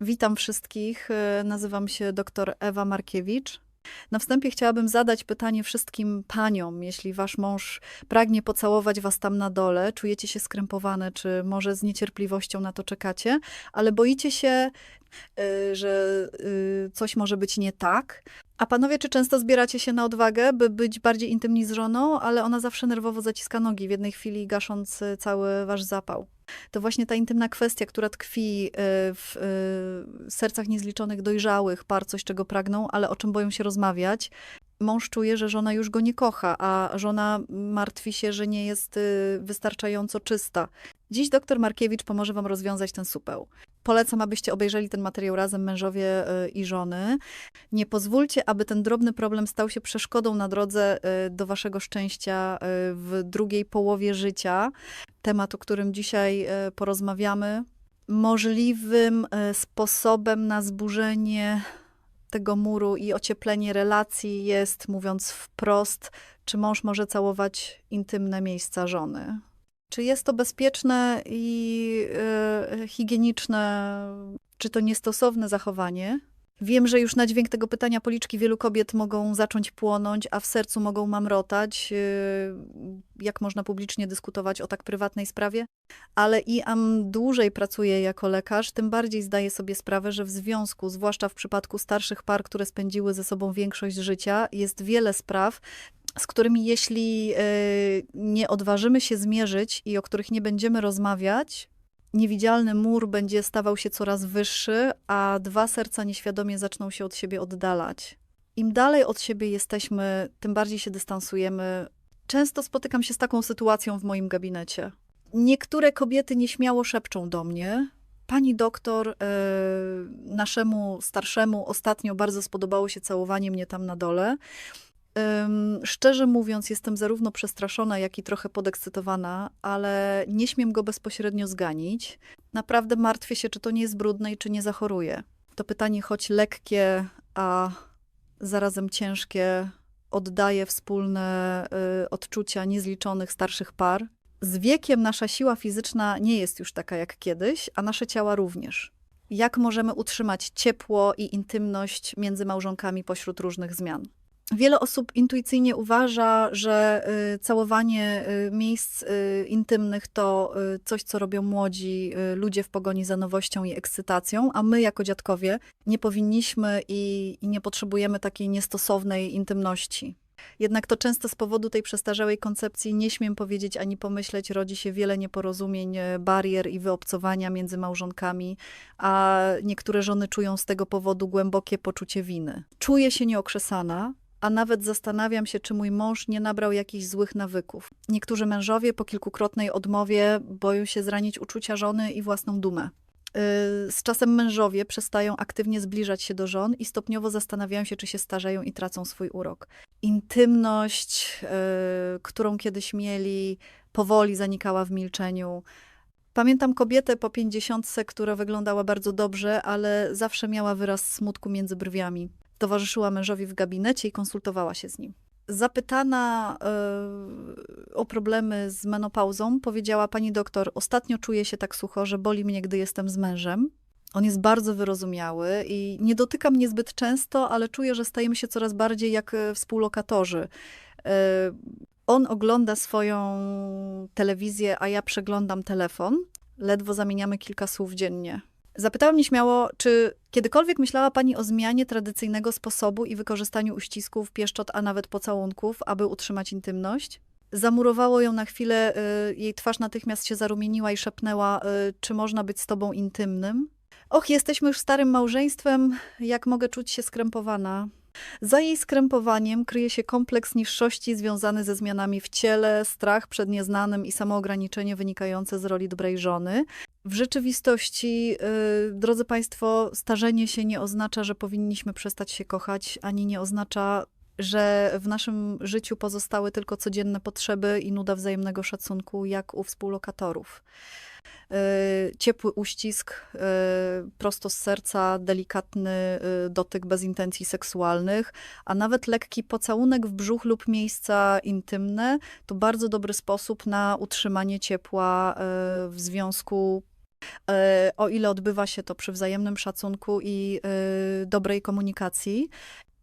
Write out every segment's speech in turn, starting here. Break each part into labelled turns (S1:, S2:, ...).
S1: Witam wszystkich. E, Nazywam się dr Ewa Markiewicz. Na wstępie chciałabym zadać pytanie wszystkim paniom. Jeśli wasz mąż pragnie pocałować was tam na dole, czujecie się skrępowane, czy może z niecierpliwością na to czekacie, ale boicie się, y, że y, coś może być nie tak. A panowie, czy często zbieracie się na odwagę, by być bardziej intymni z żoną, ale ona zawsze nerwowo zaciska nogi, w jednej chwili gasząc y, cały wasz zapał? To właśnie ta intymna kwestia, która tkwi y, w y, sercach niezliczonych dojrzałych par, coś czego pragną, ale o czym boją się rozmawiać. Mąż czuje, że żona już go nie kocha, a żona martwi się, że nie jest y, wystarczająco czysta. Dziś dr Markiewicz pomoże wam rozwiązać ten supeł. Polecam, abyście obejrzeli ten materiał razem, mężowie y, i żony. Nie pozwólcie, aby ten drobny problem stał się przeszkodą na drodze y, do waszego szczęścia w drugiej połowie życia. Temat, o którym dzisiaj porozmawiamy, możliwym sposobem na zburzenie tego muru i ocieplenie relacji jest, mówiąc wprost, czy mąż może całować intymne miejsca żony. Czy jest to bezpieczne i y, higieniczne, czy to niestosowne zachowanie? Wiem, że już na dźwięk tego pytania policzki wielu kobiet mogą zacząć płonąć, a w sercu mogą mamrotać. y, Jak można publicznie dyskutować o tak prywatnej sprawie? Ale i am dłużej pracuję jako lekarz, tym bardziej zdaję sobie sprawę, że w związku, zwłaszcza w przypadku starszych par, które spędziły ze sobą większość życia, jest wiele spraw, z którymi jeśli y, nie odważymy się zmierzyć i o których nie będziemy rozmawiać, niewidzialny mur będzie stawał się coraz wyższy, a dwa serca nieświadomie zaczną się od siebie oddalać. Im dalej od siebie jesteśmy, tym bardziej się dystansujemy. Często spotykam się z taką sytuacją w moim gabinecie. Niektóre kobiety nieśmiało szepczą do mnie. Pani doktor, e, naszemu starszemu ostatnio bardzo spodobało się całowanie mnie tam na dole. Szczerze mówiąc, jestem zarówno przestraszona, jak i trochę podekscytowana, ale nie śmiem go bezpośrednio zganić. Naprawdę martwię się, czy to nie jest brudne i czy nie zachoruje. To pytanie, choć lekkie, a zarazem ciężkie, oddaje wspólne y, odczucia niezliczonych starszych par. Z wiekiem nasza siła fizyczna nie jest już taka jak kiedyś, a nasze ciała również. Jak możemy utrzymać ciepło i intymność między małżonkami pośród różnych zmian? Wiele osób intuicyjnie uważa, że y, całowanie y, miejsc y, intymnych to coś, co robią młodzi ludzie w pogoni za nowością i ekscytacją, a my jako dziadkowie nie powinniśmy i, i nie potrzebujemy takiej niestosownej intymności. Jednak to często z powodu tej przestarzałej koncepcji, nie śmiem powiedzieć ani pomyśleć, rodzi się wiele nieporozumień, e, barier i wyobcowania między małżonkami, a niektóre żony czują z tego powodu głębokie poczucie winy. Czuję się nieokrzesana, a nawet zastanawiam się, czy mój mąż nie nabrał jakichś złych nawyków. Niektórzy mężowie po kilkukrotnej odmowie boją się zranić uczucia żony i własną dumę. Yy, Z czasem mężowie przestają aktywnie zbliżać się do żon i stopniowo zastanawiają się, czy się starzeją i tracą swój urok. Intymność, yy, którą kiedyś mieli, powoli zanikała w milczeniu. Pamiętam kobietę po pięćdziesiątce, która wyglądała bardzo dobrze, ale zawsze miała wyraz smutku między brwiami. Towarzyszyła mężowi w gabinecie i konsultowała się z nim. Zapytana e, o problemy z menopauzą, powiedziała pani doktor: Ostatnio czuję się tak sucho, że boli mnie, gdy jestem z mężem. On jest bardzo wyrozumiały i nie dotyka mnie zbyt często, ale czuję, że stajemy się coraz bardziej jak e, współlokatorzy. E, On ogląda swoją telewizję, a ja przeglądam telefon. Ledwo zamieniamy kilka słów dziennie. Zapytałam nieśmiało, czy kiedykolwiek myślała Pani o zmianie tradycyjnego sposobu i wykorzystaniu uścisków, pieszczot, a nawet pocałunków, aby utrzymać intymność? Zamurowało ją na chwilę, y, jej twarz natychmiast się zarumieniła i szepnęła, y, czy można być z Tobą intymnym? Och, jesteśmy już starym małżeństwem, jak mogę czuć się skrępowana. Za jej skrępowaniem kryje się kompleks niższości związany ze zmianami w ciele, strach przed nieznanym i samoograniczenie wynikające z roli dobrej żony. W rzeczywistości, yy, drodzy Państwo, starzenie się nie oznacza, że powinniśmy przestać się kochać, ani nie oznacza, że w naszym życiu pozostały tylko codzienne potrzeby i nuda wzajemnego szacunku, jak u współlokatorów. Yy, Ciepły uścisk, yy, prosto z serca, delikatny yy, dotyk bez intencji seksualnych, a nawet lekki pocałunek w brzuch lub miejsca intymne to bardzo dobry sposób na utrzymanie ciepła w związku o ile odbywa się to przy wzajemnym szacunku i dobrej komunikacji.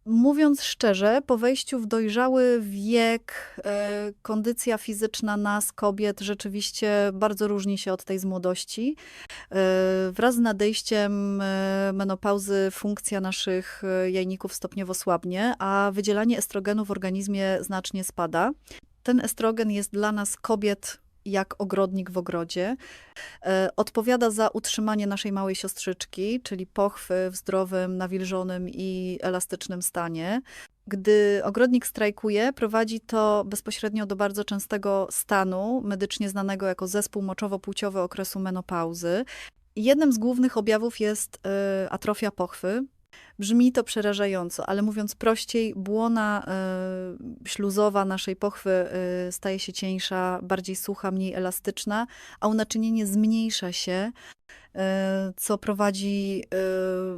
S1: Mówiąc szczerze, po wejściu w dojrzały wiek, e, kondycja fizyczna nas, kobiet, rzeczywiście bardzo różni się od tej z młodości. E, Wraz z nadejściem e, menopauzy funkcja naszych jajników stopniowo słabnie, a wydzielanie estrogenu w organizmie znacznie spada. Ten estrogen jest dla nas kobiet jak ogrodnik w ogrodzie. E, Odpowiada za utrzymanie naszej małej siostrzyczki, czyli pochwy w zdrowym, nawilżonym i elastycznym stanie. Gdy ogrodnik strajkuje, prowadzi to bezpośrednio do bardzo częstego stanu, medycznie znanego jako zespół moczowo-płciowy okresu menopauzy. Jednym z głównych objawów jest e, atrofia pochwy. Brzmi to przerażająco, ale mówiąc prościej, błona e, śluzowa naszej pochwy e, staje się cieńsza, bardziej sucha, mniej elastyczna, a unaczynienie zmniejsza się, e, co prowadzi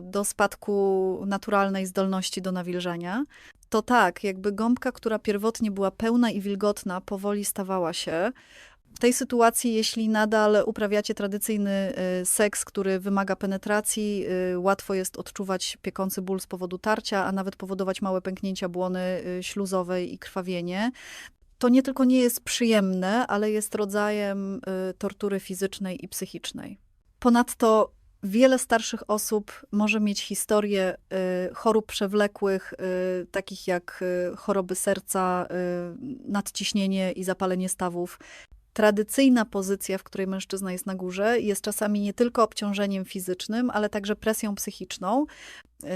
S1: do spadku naturalnej zdolności do nawilżania. To tak, jakby gąbka, która pierwotnie była pełna i wilgotna, powoli stawała się. W tej sytuacji, jeśli nadal uprawiacie tradycyjny y, seks, który wymaga penetracji, y, łatwo jest odczuwać piekący ból z powodu tarcia, a nawet powodować małe pęknięcia błony y, śluzowej i krwawienie. To nie tylko nie jest przyjemne, ale jest rodzajem tortury fizycznej i psychicznej. Ponadto wiele starszych osób może mieć historię chorób przewlekłych, takich jak choroby serca, nadciśnienie i zapalenie stawów. Tradycyjna pozycja, w której mężczyzna jest na górze, jest czasami nie tylko obciążeniem fizycznym, ale także presją psychiczną. Y,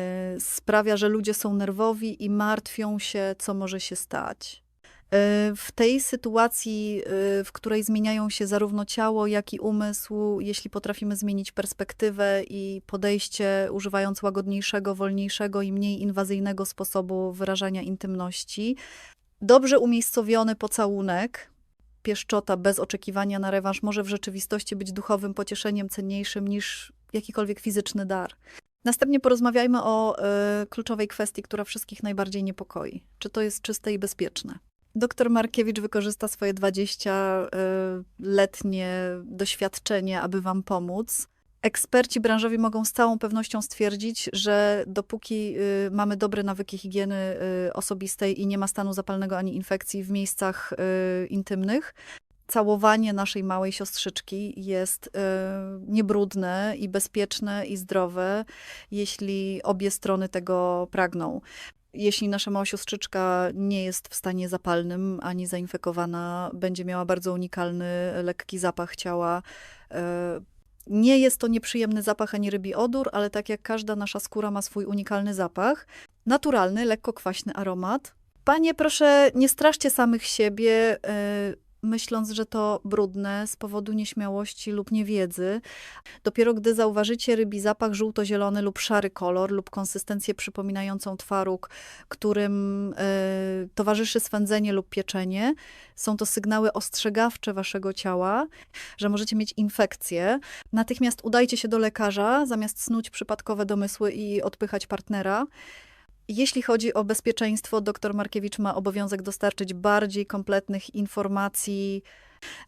S1: Sprawia, że ludzie są nerwowi i martwią się, co może się stać. Y, W tej sytuacji, y, w której zmieniają się zarówno ciało, jak i umysł, jeśli potrafimy zmienić perspektywę i podejście, używając łagodniejszego, wolniejszego i mniej inwazyjnego sposobu wyrażania intymności, dobrze umiejscowiony pocałunek, pieszczota bez oczekiwania na rewanż, może w rzeczywistości być duchowym pocieszeniem cenniejszym niż jakikolwiek fizyczny dar. Następnie porozmawiajmy o y, kluczowej kwestii, która wszystkich najbardziej niepokoi. Czy to jest czyste i bezpieczne? Doktor Markiewicz wykorzysta swoje 20-letnie doświadczenie, aby Wam pomóc. Eksperci branżowi mogą z całą pewnością stwierdzić, że dopóki y, mamy dobre nawyki higieny y, osobistej i nie ma stanu zapalnego ani infekcji w miejscach y, intymnych, całowanie naszej małej siostrzyczki jest y, niebrudne i bezpieczne i zdrowe, jeśli obie strony tego pragną. Jeśli nasza mała siostrzyczka nie jest w stanie zapalnym ani zainfekowana, będzie miała bardzo unikalny, lekki zapach ciała. y, Nie jest to nieprzyjemny zapach ani rybi odór, ale tak jak każda nasza skóra ma swój unikalny zapach, naturalny, lekko kwaśny aromat. Panie, proszę, nie straszcie samych siebie, y, myśląc, że to brudne z powodu nieśmiałości lub niewiedzy. Dopiero gdy zauważycie rybi zapach żółto-zielony lub szary kolor lub konsystencję przypominającą twaróg, którym y, towarzyszy swędzenie lub pieczenie, są to sygnały ostrzegawcze waszego ciała, że możecie mieć infekcję. Natychmiast udajcie się do lekarza, zamiast snuć przypadkowe domysły i odpychać partnera. Jeśli chodzi o bezpieczeństwo, dr Markiewicz ma obowiązek dostarczyć bardziej kompletnych informacji.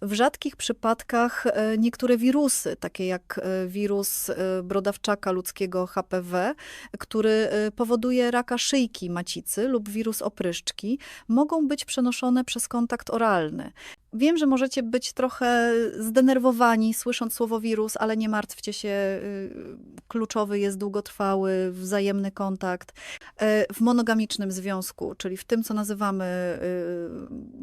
S1: W rzadkich przypadkach e, niektóre wirusy, takie jak e, wirus e, brodawczaka ludzkiego HPV, który powoduje raka szyjki macicy lub wirus opryszczki, mogą być przenoszone przez kontakt oralny. Wiem, że możecie być trochę zdenerwowani słysząc słowo wirus, ale nie martwcie się. y, Kluczowy jest długotrwały, wzajemny kontakt. E, W monogamicznym związku, czyli w tym, co nazywamy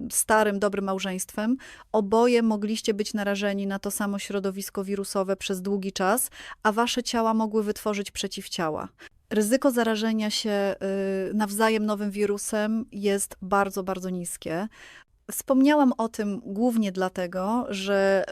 S1: y, starym, dobrym małżeństwem, oboje mogliście być narażeni na to samo środowisko wirusowe przez długi czas, a wasze ciała mogły wytworzyć przeciwciała. Ryzyko zarażenia się y, nawzajem nowym wirusem jest bardzo, bardzo niskie. Wspomniałam o tym głównie dlatego, że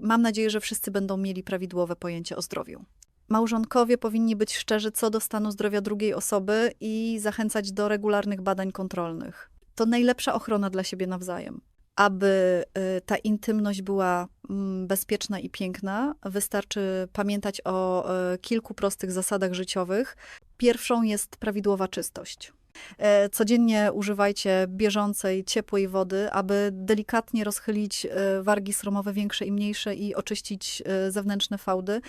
S1: y, mam nadzieję, że wszyscy będą mieli prawidłowe pojęcie o zdrowiu. Małżonkowie powinni być szczerzy co do stanu zdrowia drugiej osoby i zachęcać do regularnych badań kontrolnych. To najlepsza ochrona dla siebie nawzajem. Aby y, ta intymność była mm, bezpieczna i piękna, wystarczy pamiętać o y, kilku prostych zasadach życiowych. Pierwszą jest prawidłowa czystość. E, Codziennie używajcie bieżącej, ciepłej wody, aby delikatnie rozchylić e, wargi sromowe większe i mniejsze i oczyścić e, zewnętrzne fałdy.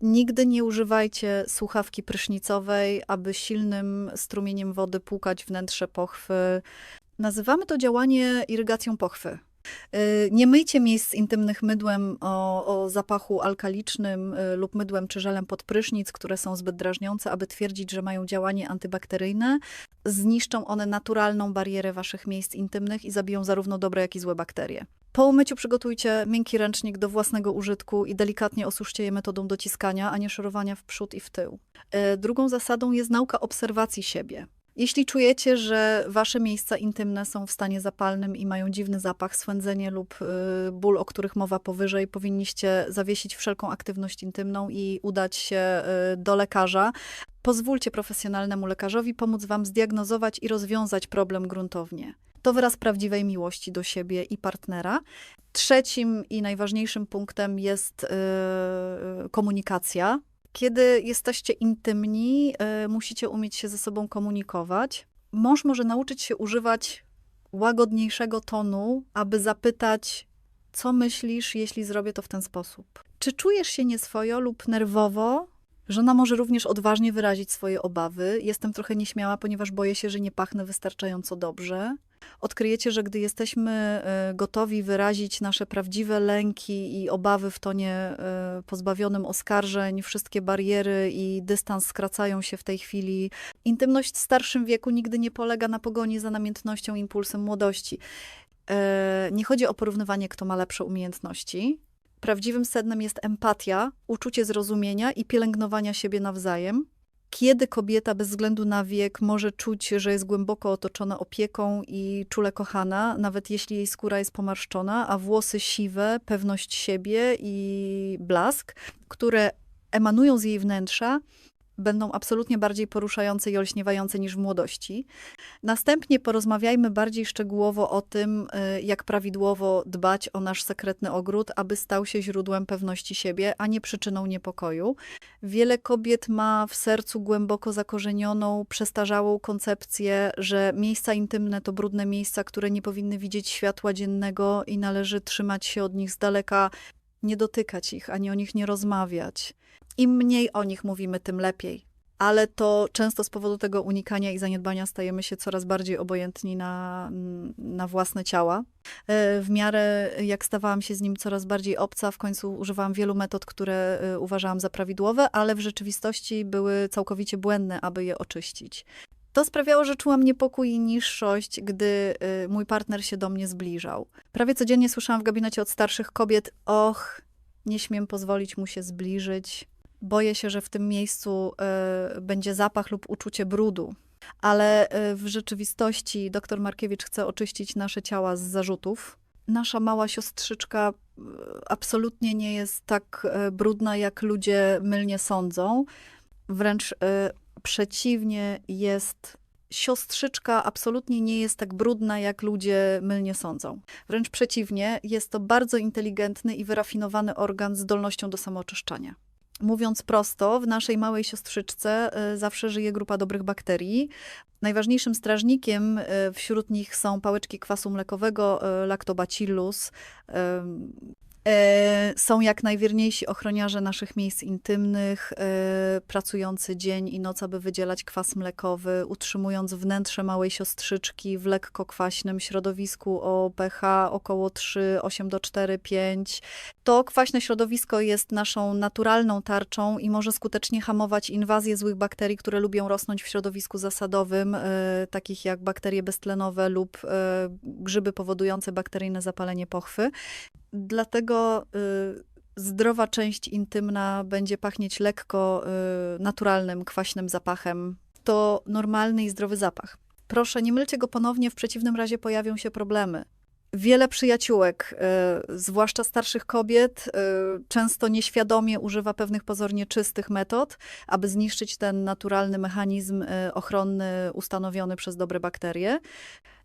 S1: Nigdy nie używajcie słuchawki prysznicowej, aby silnym strumieniem wody płukać wnętrze pochwy. Nazywamy to działanie irygacją pochwy. Y, Nie myjcie miejsc intymnych mydłem o, o zapachu alkalicznym y, lub mydłem czy żelem pod prysznic, które są zbyt drażniące, aby twierdzić, że mają działanie antybakteryjne. Zniszczą one naturalną barierę waszych miejsc intymnych i zabiją zarówno dobre, jak i złe bakterie. Po umyciu przygotujcie miękki ręcznik do własnego użytku i delikatnie osuszcie je metodą dociskania, a nie szorowania w przód i w tył. Y, Drugą zasadą jest nauka obserwacji siebie. Jeśli czujecie, że wasze miejsca intymne są w stanie zapalnym i mają dziwny zapach, swędzenie lub y, ból, o których mowa powyżej, powinniście zawiesić wszelką aktywność intymną i udać się y, do lekarza. Pozwólcie profesjonalnemu lekarzowi pomóc wam zdiagnozować i rozwiązać problem gruntownie. To wyraz prawdziwej miłości do siebie i partnera. Trzecim i najważniejszym punktem jest y, komunikacja. Kiedy jesteście intymni, y, musicie umieć się ze sobą komunikować. Mąż może nauczyć się używać łagodniejszego tonu, aby zapytać, co myślisz, jeśli zrobię to w ten sposób. Czy czujesz się nieswojo lub nerwowo? Żona może również odważnie wyrazić swoje obawy. Jestem trochę nieśmiała, ponieważ boję się, że nie pachnę wystarczająco dobrze. Odkryjecie, że gdy jesteśmy e, gotowi wyrazić nasze prawdziwe lęki i obawy w tonie e, pozbawionym oskarżeń, wszystkie bariery i dystans skracają się w tej chwili. Intymność w starszym wieku nigdy nie polega na pogoni za namiętnością, impulsem młodości. E, Nie chodzi o porównywanie, kto ma lepsze umiejętności. Prawdziwym sednem jest empatia, uczucie zrozumienia i pielęgnowania siebie nawzajem. Kiedy kobieta bez względu na wiek może czuć, że jest głęboko otoczona opieką i czule kochana, nawet jeśli jej skóra jest pomarszczona, a włosy siwe, pewność siebie i blask, które emanują z jej wnętrza, będą absolutnie bardziej poruszające i olśniewające niż w młodości. Następnie porozmawiajmy bardziej szczegółowo o tym, y, jak prawidłowo dbać o nasz sekretny ogród, aby stał się źródłem pewności siebie, a nie przyczyną niepokoju. Wiele kobiet ma w sercu głęboko zakorzenioną, przestarzałą koncepcję, że miejsca intymne to brudne miejsca, które nie powinny widzieć światła dziennego i należy trzymać się od nich z daleka, nie dotykać ich, ani o nich nie rozmawiać. Im mniej o nich mówimy, tym lepiej. Ale to często z powodu tego unikania i zaniedbania stajemy się coraz bardziej obojętni na, na własne ciała. E, W miarę jak stawałam się z nim coraz bardziej obca, w końcu używałam wielu metod, które e, uważałam za prawidłowe, ale w rzeczywistości były całkowicie błędne, aby je oczyścić. To sprawiało, że czułam niepokój i niższość, gdy y, mój partner się do mnie zbliżał. Prawie codziennie słyszałam w gabinecie od starszych kobiet: Och, nie śmiem pozwolić mu się zbliżyć. Boję się, że w tym miejscu y, będzie zapach lub uczucie brudu. Ale y, w rzeczywistości dr Markiewicz chce oczyścić nasze ciała z zarzutów. Nasza mała siostrzyczka y, absolutnie nie jest tak brudna, jak ludzie mylnie sądzą. Wręcz przeciwnie, jest siostrzyczka absolutnie nie jest tak brudna, jak ludzie mylnie sądzą. Wręcz przeciwnie, jest to bardzo inteligentny i wyrafinowany organ z zdolnością do samooczyszczania. Mówiąc prosto, w naszej małej siostrzyczce y, zawsze żyje grupa dobrych bakterii. Najważniejszym strażnikiem y, wśród nich są pałeczki kwasu mlekowego, y, lactobacillus. E, Są jak najwierniejsi ochroniarze naszych miejsc intymnych, e, pracujący dzień i noc, aby wydzielać kwas mlekowy, utrzymując wnętrze małej siostrzyczki w lekko kwaśnym środowisku o pH około 3, 8 do 4, 5. To kwaśne środowisko jest naszą naturalną tarczą i może skutecznie hamować inwazję złych bakterii, które lubią rosnąć w środowisku zasadowym, e, takich jak bakterie beztlenowe lub grzyby powodujące bakteryjne zapalenie pochwy. Dlatego y, zdrowa część intymna będzie pachnieć lekko y, naturalnym, kwaśnym zapachem. To normalny i zdrowy zapach. Proszę, nie mylcie go ponownie, w przeciwnym razie pojawią się problemy. Wiele przyjaciółek, e, zwłaszcza starszych kobiet, e, często nieświadomie używa pewnych pozornie czystych metod, aby zniszczyć ten naturalny mechanizm e, ochronny ustanowiony przez dobre bakterie.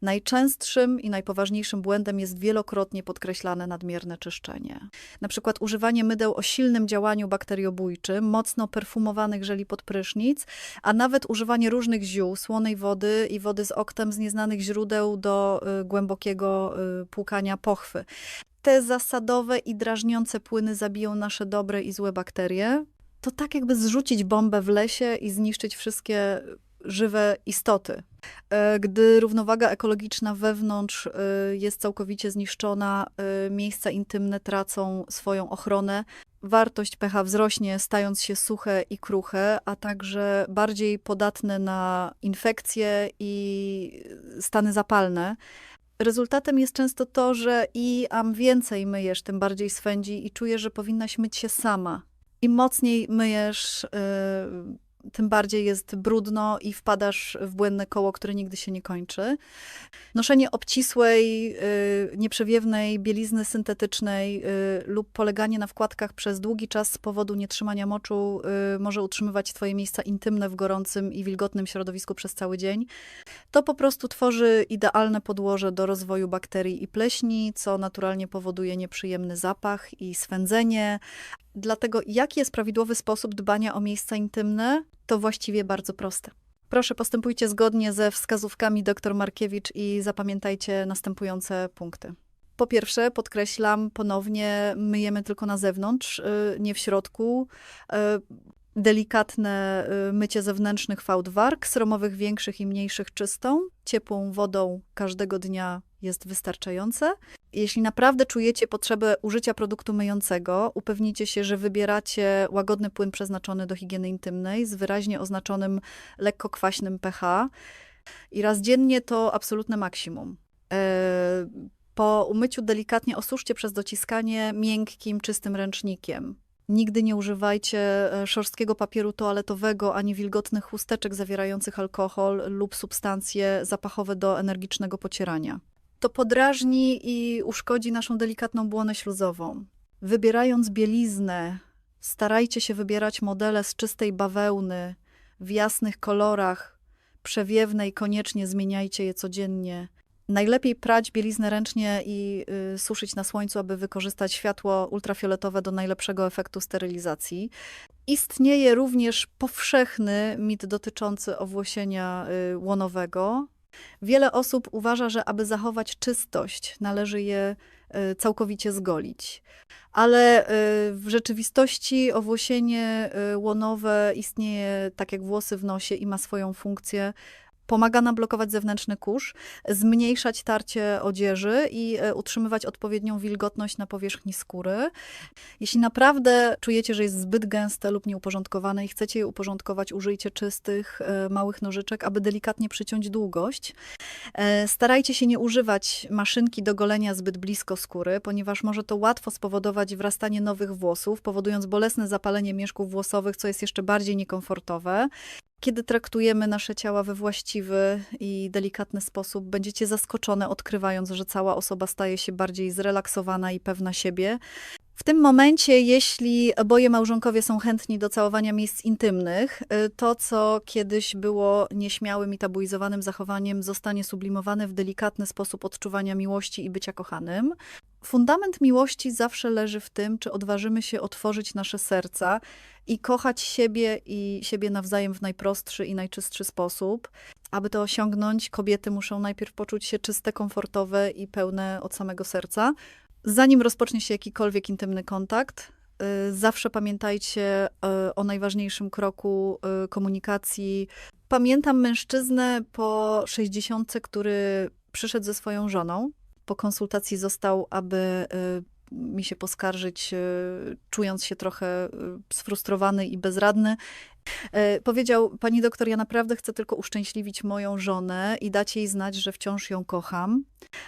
S1: Najczęstszym i najpoważniejszym błędem jest wielokrotnie podkreślane nadmierne czyszczenie. Na przykład używanie mydeł o silnym działaniu bakteriobójczym, mocno perfumowanych żeli pod prysznic, a nawet używanie różnych ziół, słonej wody i wody z oktem z nieznanych źródeł do y, głębokiego y, płukania pochwy. Te zasadowe i drażniące płyny zabiją nasze dobre i złe bakterie. To tak jakby zrzucić bombę w lesie i zniszczyć wszystkie żywe istoty. E, Gdy równowaga ekologiczna wewnątrz e, jest całkowicie zniszczona, e, miejsca intymne tracą swoją ochronę. Wartość pH wzrośnie, stając się suche i kruche, a także bardziej podatne na infekcje i stany zapalne. Rezultatem jest często to, że i am więcej myjesz, tym bardziej swędzi i czujesz, że powinnaś myć się sama. Im mocniej myjesz, yy, tym bardziej jest brudno i wpadasz w błędne koło, które nigdy się nie kończy. Noszenie obcisłej, y, nieprzewiewnej bielizny syntetycznej y, lub poleganie na wkładkach przez długi czas z powodu nietrzymania moczu y, może utrzymywać twoje miejsca intymne w gorącym i wilgotnym środowisku przez cały dzień. To po prostu tworzy idealne podłoże do rozwoju bakterii i pleśni, co naturalnie powoduje nieprzyjemny zapach i swędzenie, Dlatego jaki jest prawidłowy sposób dbania o miejsca intymne? To właściwie bardzo proste. Proszę postępujcie zgodnie ze wskazówkami dr Markiewicz i zapamiętajcie następujące punkty. Po pierwsze, podkreślam ponownie, myjemy tylko na zewnątrz, y, nie w środku. Y, Delikatne y, mycie zewnętrznych fałd warg, sromowych większych i mniejszych czystą, ciepłą wodą każdego dnia jest wystarczające. Jeśli naprawdę czujecie potrzebę użycia produktu myjącego, upewnijcie się, że wybieracie łagodny płyn przeznaczony do higieny intymnej z wyraźnie oznaczonym lekko kwaśnym pH. I raz dziennie to absolutne maksimum. E, po umyciu delikatnie osuszcie przez dociskanie miękkim, czystym ręcznikiem. Nigdy nie używajcie e, szorstkiego papieru toaletowego ani wilgotnych chusteczek zawierających alkohol lub substancje zapachowe do energicznego pocierania to podrażni i uszkodzi naszą delikatną błonę śluzową. Wybierając bieliznę, starajcie się wybierać modele z czystej bawełny, w jasnych kolorach, przewiewnej, koniecznie zmieniajcie je codziennie. Najlepiej prać bieliznę ręcznie i y, suszyć na słońcu, aby wykorzystać światło ultrafioletowe do najlepszego efektu sterylizacji. Istnieje również powszechny mit dotyczący owłosienia y, łonowego. Wiele osób uważa, że aby zachować czystość, należy je e, całkowicie zgolić. Ale e, w rzeczywistości owłosienie e, łonowe istnieje tak jak włosy w nosie i ma swoją funkcję Pomaga nam blokować zewnętrzny kurz, zmniejszać tarcie odzieży i e, utrzymywać odpowiednią wilgotność na powierzchni skóry. Jeśli naprawdę czujecie, że jest zbyt gęste lub nieuporządkowane i chcecie je uporządkować, użyjcie czystych, e, małych nożyczek, aby delikatnie przyciąć długość. E, starajcie się nie używać maszynki do golenia zbyt blisko skóry, ponieważ może to łatwo spowodować wrastanie nowych włosów, powodując bolesne zapalenie mieszków włosowych, co jest jeszcze bardziej niekomfortowe. Kiedy traktujemy nasze ciała we właściwy i delikatny sposób, będziecie zaskoczone, odkrywając, że cała osoba staje się bardziej zrelaksowana i pewna siebie. W tym momencie, jeśli oboje małżonkowie są chętni do całowania miejsc intymnych, y, to co kiedyś było nieśmiałym i tabuizowanym zachowaniem, zostanie sublimowane w delikatny sposób odczuwania miłości i bycia kochanym. Fundament miłości zawsze leży w tym, czy odważymy się otworzyć nasze serca i kochać siebie i siebie nawzajem w najprostszy i najczystszy sposób. Aby to osiągnąć, kobiety muszą najpierw poczuć się czyste, komfortowe i pełne od samego serca. Zanim rozpocznie się jakikolwiek intymny kontakt, y, zawsze pamiętajcie y, o najważniejszym kroku y, komunikacji. Pamiętam mężczyznę po 60, który przyszedł ze swoją żoną. Po konsultacji został, aby mi się poskarżyć, czując się trochę sfrustrowany i bezradny. Powiedział, pani doktor, ja naprawdę chcę tylko uszczęśliwić moją żonę i dać jej znać, że wciąż ją kocham.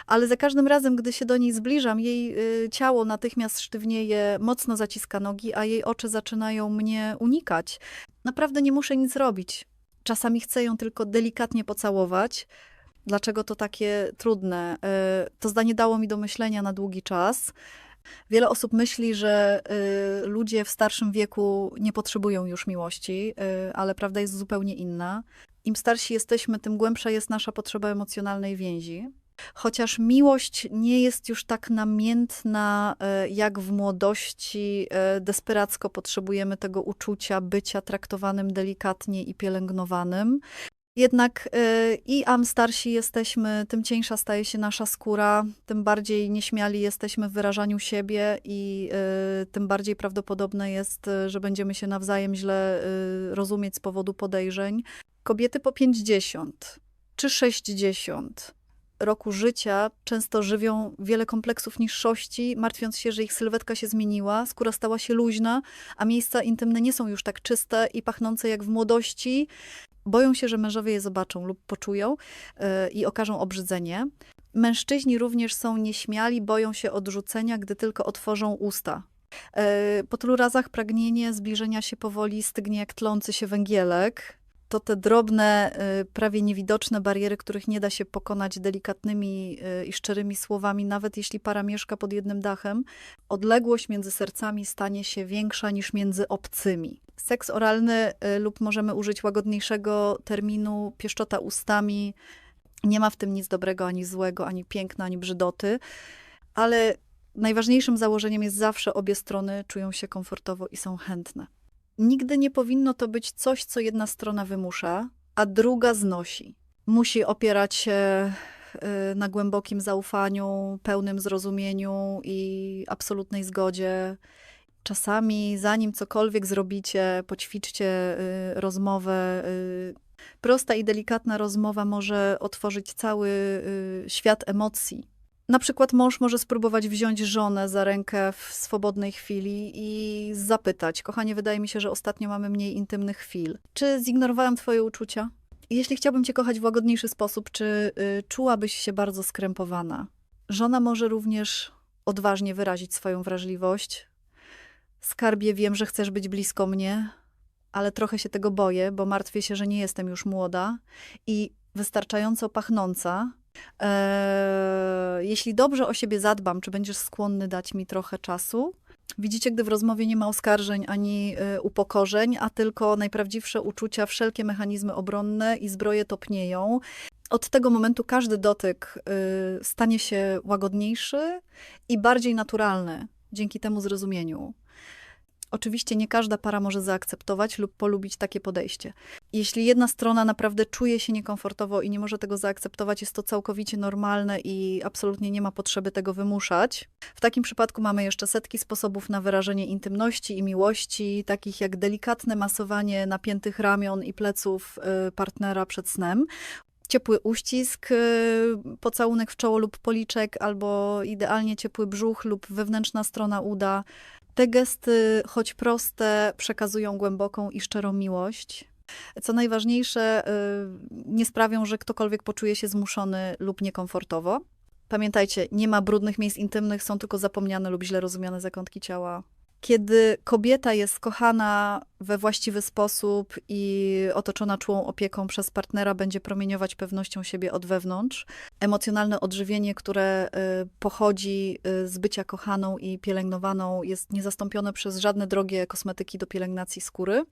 S1: Ale za każdym razem, gdy się do niej zbliżam, jej y, ciało natychmiast sztywnieje, mocno zaciska nogi, a jej oczy zaczynają mnie unikać. Naprawdę nie muszę nic robić. Czasami chcę ją tylko delikatnie pocałować, Dlaczego to takie trudne? Y, To zdanie dało mi do myślenia na długi czas. Wiele osób myśli, że y, ludzie w starszym wieku nie potrzebują już miłości, y, ale prawda jest zupełnie inna. Im starsi jesteśmy, tym głębsza jest nasza potrzeba emocjonalnej więzi. Chociaż miłość nie jest już tak namiętna jak w młodości, desperacko potrzebujemy tego uczucia, bycia traktowanym delikatnie i pielęgnowanym. Jednak y, i am starsi jesteśmy, tym cieńsza staje się nasza skóra, tym bardziej nieśmiali jesteśmy w wyrażaniu siebie i y, tym bardziej prawdopodobne jest, y, że będziemy się nawzajem źle y, rozumieć z powodu podejrzeń. Kobiety po 50 czy 60 roku życia często żywią wiele kompleksów niższości, martwiąc się, że ich sylwetka się zmieniła, skóra stała się luźna, a miejsca intymne nie są już tak czyste i pachnące jak w młodości. Boją się, że mężowie je zobaczą lub poczują yy, i okażą obrzydzenie. Mężczyźni również są nieśmiali, boją się odrzucenia, gdy tylko otworzą usta. Yy, Po tylu razach pragnienie zbliżenia się powoli stygnie jak tlący się węgielek. To te drobne, yy, prawie niewidoczne bariery, których nie da się pokonać delikatnymi i szczerymi słowami, nawet jeśli para mieszka pod jednym dachem, odległość między sercami stanie się większa niż między obcymi. Seks oralny y, lub możemy użyć łagodniejszego terminu pieszczota ustami. Nie ma w tym nic dobrego, ani złego, ani piękna, ani brzydoty, ale najważniejszym założeniem jest zawsze obie strony czują się komfortowo i są chętne. Nigdy nie powinno to być coś, co jedna strona wymusza, a druga znosi. Musi opierać się y, na głębokim zaufaniu, pełnym zrozumieniu i absolutnej zgodzie. Czasami, zanim cokolwiek zrobicie, poćwiczcie y, rozmowę. Y, prosta i delikatna rozmowa może otworzyć cały y, świat emocji. Na przykład mąż może spróbować wziąć żonę za rękę w swobodnej chwili i zapytać: Kochanie, wydaje mi się, że ostatnio mamy mniej intymnych chwil. Czy zignorowałam Twoje uczucia? Jeśli chciałbym Cię kochać w łagodniejszy sposób, czy y, czułabyś się bardzo skrępowana? Żona może również odważnie wyrazić swoją wrażliwość. Skarbie, wiem, że chcesz być blisko mnie, ale trochę się tego boję, bo martwię się, że nie jestem już młoda i wystarczająco pachnąca. Eee, jeśli dobrze o siebie zadbam, czy będziesz skłonny dać mi trochę czasu? Widzicie, gdy w rozmowie nie ma oskarżeń ani y, upokorzeń, a tylko najprawdziwsze uczucia, wszelkie mechanizmy obronne i zbroje topnieją. Od tego momentu każdy dotyk y, stanie się łagodniejszy i bardziej naturalny dzięki temu zrozumieniu. Oczywiście nie każda para może zaakceptować lub polubić takie podejście. Jeśli jedna strona naprawdę czuje się niekomfortowo i nie może tego zaakceptować, jest to całkowicie normalne i absolutnie nie ma potrzeby tego wymuszać. W takim przypadku mamy jeszcze setki sposobów na wyrażenie intymności i miłości, takich jak delikatne masowanie napiętych ramion i pleców y, partnera przed snem. Ciepły uścisk, y, pocałunek w czoło lub policzek, albo idealnie ciepły brzuch lub wewnętrzna strona uda. Te gesty, choć proste, przekazują głęboką i szczerą miłość. Co najważniejsze, y, nie sprawią, że ktokolwiek poczuje się zmuszony lub niekomfortowo. Pamiętajcie, nie ma brudnych miejsc intymnych, są tylko zapomniane lub źle rozumiane zakątki ciała. Kiedy kobieta jest kochana we właściwy sposób i otoczona czułą opieką przez partnera, będzie promieniować pewnością siebie od wewnątrz. Emocjonalne odżywienie, które y, pochodzi y, z bycia kochaną i pielęgnowaną, jest niezastąpione przez żadne drogie kosmetyki do pielęgnacji skóry.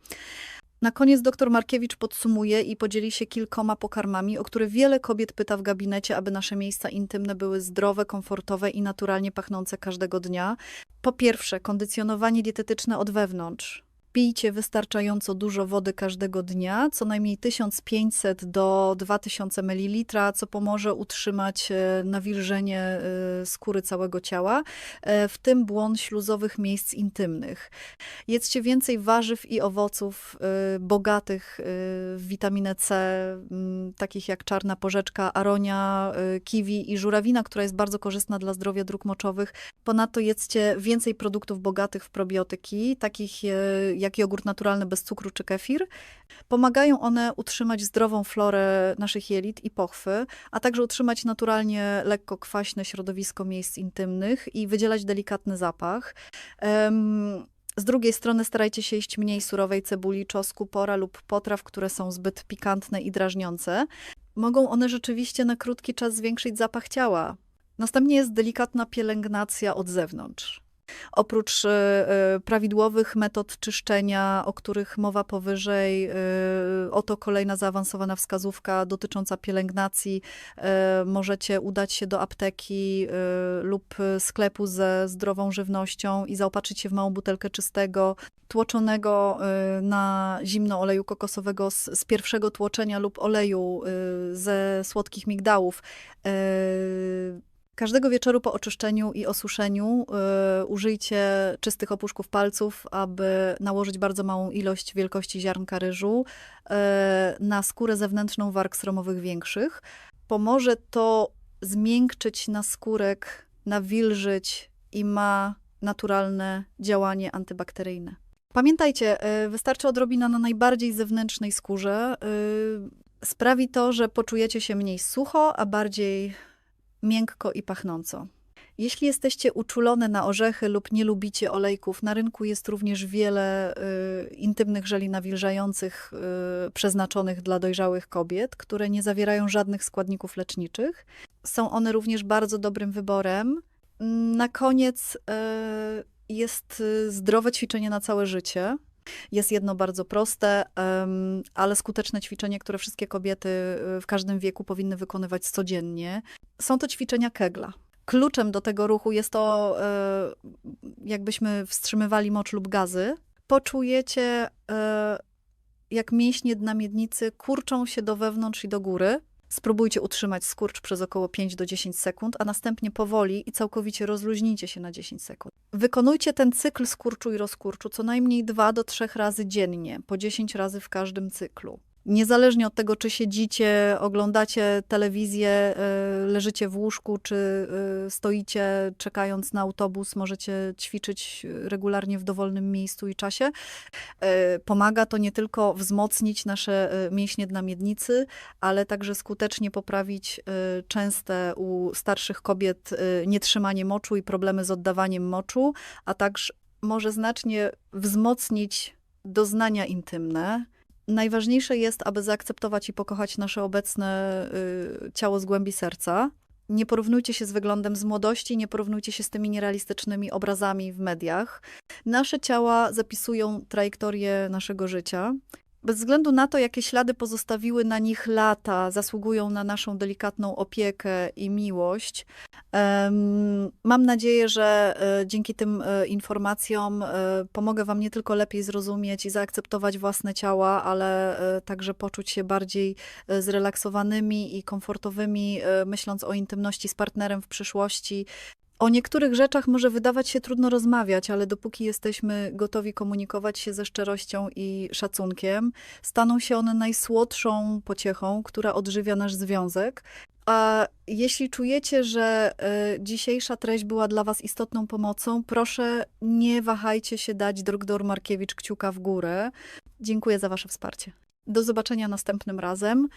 S1: Na koniec dr Markiewicz podsumuje i podzieli się kilkoma pokarmami, o które wiele kobiet pyta w gabinecie, aby nasze miejsca intymne były zdrowe, komfortowe i naturalnie pachnące każdego dnia. Po pierwsze, kondycjonowanie dietetyczne od wewnątrz. Pijcie wystarczająco dużo wody każdego dnia, co najmniej 1500 do 2000 ml, co pomoże utrzymać e, nawilżenie e, skóry całego ciała, e, w tym błon śluzowych miejsc intymnych. Jedzcie więcej warzyw i owoców bogatych w witaminę C, takich jak czarna porzeczka, aronia, kiwi i żurawina, która jest bardzo korzystna dla zdrowia dróg moczowych. Ponadto jedzcie więcej produktów bogatych w probiotyki, takich jak jogurt naturalny bez cukru czy kefir. Pomagają one utrzymać zdrową florę naszych jelit i pochwy, a także utrzymać naturalnie lekko kwaśne środowisko miejsc intymnych i wydzielać delikatny zapach. Em, z drugiej strony starajcie się jeść mniej surowej cebuli, czosnku, pora lub potraw, które są zbyt pikantne i drażniące. mogą one rzeczywiście na krótki czas zwiększyć zapach ciała. Następnie jest delikatna pielęgnacja od zewnątrz. Oprócz e, e, prawidłowych metod czyszczenia, o których mowa powyżej, e, oto kolejna zaawansowana wskazówka dotycząca pielęgnacji. Możecie udać się do apteki lub sklepu ze zdrową żywnością i zaopatrzyć się w małą butelkę czystego, tłoczonego na zimno oleju kokosowego z, z pierwszego tłoczenia lub oleju ze słodkich migdałów. Każdego wieczoru po oczyszczeniu i osuszeniu y, użyjcie czystych opuszków palców, aby nałożyć bardzo małą ilość wielkości ziarnka ryżu y, na skórę zewnętrzną warg sromowych większych. Pomoże to zmiękczyć naskórek, nawilżyć i ma naturalne działanie antybakteryjne. Pamiętajcie, y, wystarczy odrobina na najbardziej zewnętrznej skórze. Sprawi to, że poczujecie się mniej sucho, a bardziej miękko i pachnąco. Jeśli jesteście uczulone na orzechy lub nie lubicie olejków, na rynku jest również wiele y, intymnych żeli nawilżających y, przeznaczonych dla dojrzałych kobiet, które nie zawierają żadnych składników leczniczych. Są one również bardzo dobrym wyborem. Na koniec y, jest y, zdrowe ćwiczenie na całe życie. Jest jedno bardzo proste, ale skuteczne ćwiczenie, które wszystkie kobiety y, w każdym wieku powinny wykonywać codziennie. Są to ćwiczenia Kegla. Kluczem do tego ruchu jest to, e, jakbyśmy wstrzymywali mocz lub gazy. Poczujecie, e, jak mięśnie dna miednicy kurczą się do wewnątrz i do góry. Spróbujcie utrzymać skurcz przez około 5 do 10 sekund, a następnie powoli i całkowicie rozluźnijcie się na 10 sekund. Wykonujcie ten cykl skurczu i rozkurczu co najmniej 2 do 3 razy dziennie, po 10 razy w każdym cyklu. Niezależnie od tego, czy siedzicie, oglądacie telewizję, e, leżycie w łóżku, czy e, stoicie czekając na autobus, możecie ćwiczyć regularnie w dowolnym miejscu i czasie. E, Pomaga to nie tylko wzmocnić nasze mięśnie dna miednicy, ale także skutecznie poprawić częste u starszych kobiet nietrzymanie moczu i problemy z oddawaniem moczu, a także może znacznie wzmocnić doznania intymne. Najważniejsze jest, aby zaakceptować i pokochać nasze obecne y, ciało z głębi serca. Nie porównujcie się z wyglądem z młodości, nie porównujcie się z tymi nierealistycznymi obrazami w mediach. Nasze ciała zapisują trajektorię naszego życia. Bez względu na to, jakie ślady pozostawiły na nich lata, zasługują na naszą delikatną opiekę i miłość. Mam nadzieję, że e, dzięki tym e, informacjom e, pomogę Wam nie tylko lepiej zrozumieć i zaakceptować własne ciała, ale także poczuć się bardziej zrelaksowanymi i komfortowymi, myśląc o intymności z partnerem w przyszłości. O niektórych rzeczach może wydawać się trudno rozmawiać, ale dopóki jesteśmy gotowi komunikować się ze szczerością i szacunkiem, staną się one najsłodszą pociechą, która odżywia nasz związek. A jeśli czujecie, że e, dzisiejsza treść była dla Was istotną pomocą, proszę nie wahajcie się dać Drugdor Markiewicz kciuka w górę. Dziękuję za Wasze wsparcie. Do zobaczenia następnym razem.